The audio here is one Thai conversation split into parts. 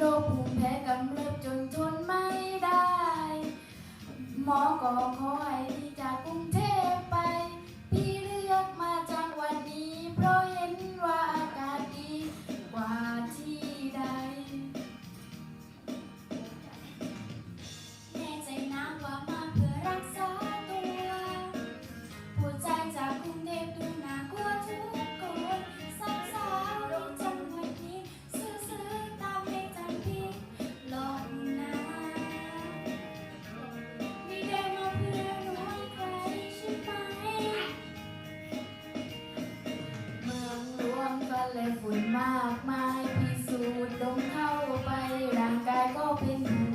โรคภูมิแพ้กำเริบจนทนไม่ได้ หมอก็ขอให้ที่จากกรุงเทพ มากมายพิสูจน์ลงเข้าไปร่างกายก็เป็น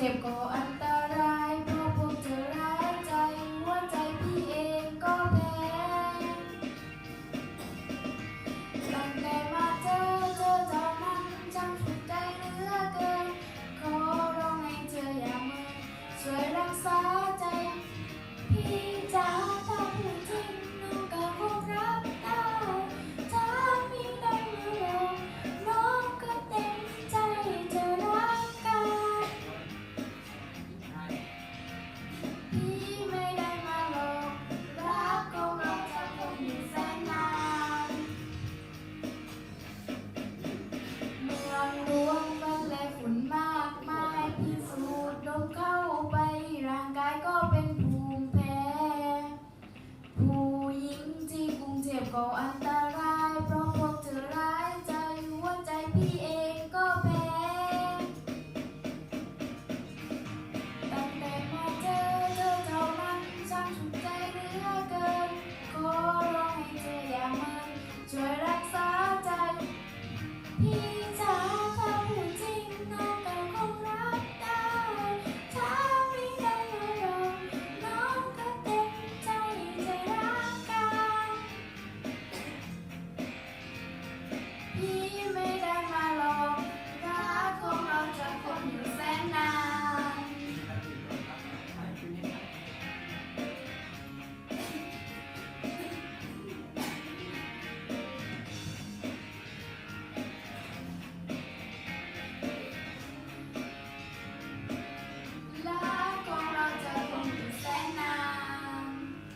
เจ็บก็อันตรายเพราะพวกเธอร้ายใจหัวใจพี่เองก็แพ้ตั้งแต่มาเจอเจอจ้านั้นช่างถูกใจเหลือเกิน ขอร้องให้เธออย่ามินช่วยรักษาใจพี่จ้า ก็อันตราย เพราะพวกเธอร้ายใจหัวใจพี่เองก็แพ้ตั้แต่มาเจอเธอเท่านั้นช่างถูกใจเหลือเกิน ขอร้องให้เธออย่ามันช่วยรักษาใจพี่ You.